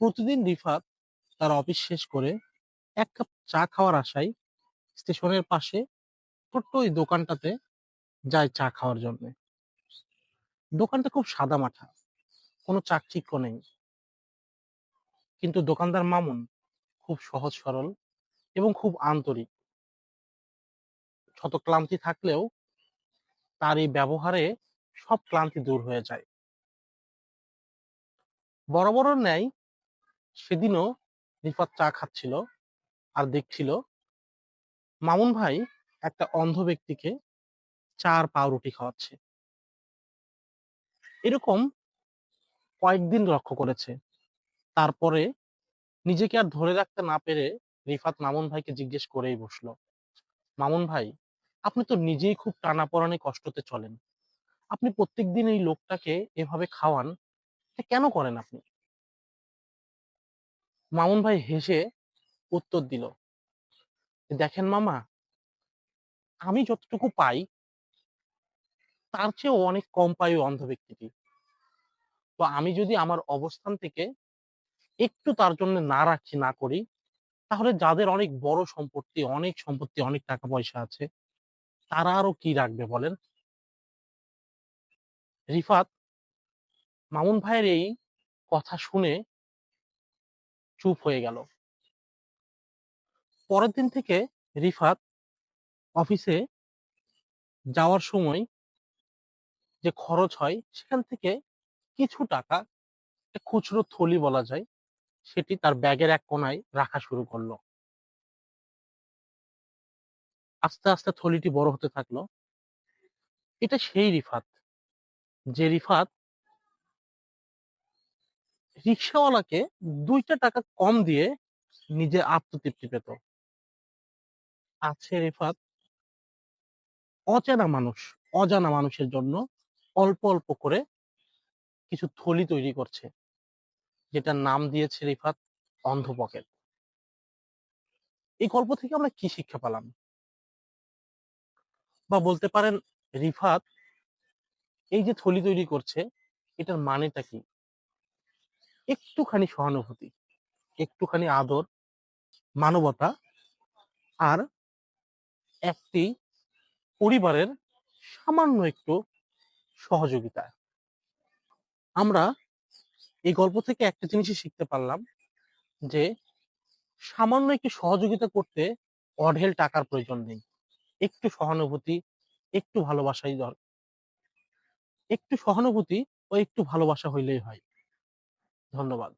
প্রতিদিন রিফাত তার অফিস শেষ করে এক কাপ চা খাওয়ার আশায় স্টেশনের পাশে ছোট্ট ওই দোকানটাতে যায় চা খাওয়ার জন্য। দোকানটা খুব সাদামাঠা কোনো চাকচিক্য নেই। কিন্তু দোকানদার মামুন খুব সহজ সরল এবং খুব আন্তরিক। শত ক্লান্তি থাকলেও তার এই ব্যবহারে সব ক্লান্তি দূর হয়ে যায়। বড় বড় ন্যায় সেদিনও রিফাত চা খাচ্ছিল আর দেখছিল মামুন ভাই একটা অন্ধ ব্যক্তিকে চার পাউরুটি খাওয়াচ্ছে। এরকম কয়েকদিন লক্ষ্য করেছে। তারপরে নিজেকে আর ধরে রাখতে না পেরে রিফাত মামুন ভাইকে জিজ্ঞেস করেই বসল, মামুন ভাই, আপনি তো নিজেই খুব টানাপড়ানে কষ্টতে চলেন। আপনি প্রত্যেকদিন এই লোকটাকে এভাবে খাওয়ান কেন করেন আপনি? মামুন ভাই হেসে উত্তর দিল, দেখেন মামা, আমি যতটুকু পাই, তার চেয়েও অনেক কম পাই অন্ধ ব্যক্তিটি। তো আমি যদি আমার অবস্থান থেকে একটু তার জন্য না রাখি, না করি, তাহলে যাদের অনেক বড় সম্পত্তি, অনেক সম্পত্তি, অনেক টাকা পয়সা আছে, তারা আরও কি রাখবে বলেন? রিফাত, মামুন ভাইয়ের এই কথা শুনে চুপ হয়ে গেল। পরের দিন থেকে রিফাত অফিসে যাওয়ার সময় যে খরচ হয়, সেখান থেকে কিছু টাকা খুচরো থলি বলা যায়, সেটি তার ব্যাগের এক কোনায় রাখা শুরু করল। আস্তে আস্তে থলিটি বড় হতে থাকল। এটা সেই রিফাত, যে রিফাত রিক্সাওয়ালাকে দুইটা টাকা কম দিয়ে নিজে আত্মতৃপ্তি পেত। আছে রিফাত। অচেনা মানুষ, অজানা মানুষের জন্য অল্প অল্প করে কিছু থলি তৈরি করছে, যেটার নাম দিয়েছে রিফাত অন্ধ পকেট। এই গল্প থেকে আমরা কি শিক্ষা পেলাম? বা বলতে পারেন রিফাত এই যে থলি তৈরি করছে, এটার মানেটা কি? একটুখানি সহানুভূতি, একটুখানি আদর, মানবতা আর একটি পরিবারের সামান্য একটু সহযোগিতা। আমরা এই গল্প থেকে একটা জিনিসই শিখতে পারলাম যে সামান্য একটু সহযোগিতা করতে অঢেল টাকার প্রয়োজন নেই। একটু সহানুভূতি, একটু ভালোবাসাই দর, একটু সহানুভূতি ও একটু ভালোবাসা হইলেই হয়। ধন্যবাদ।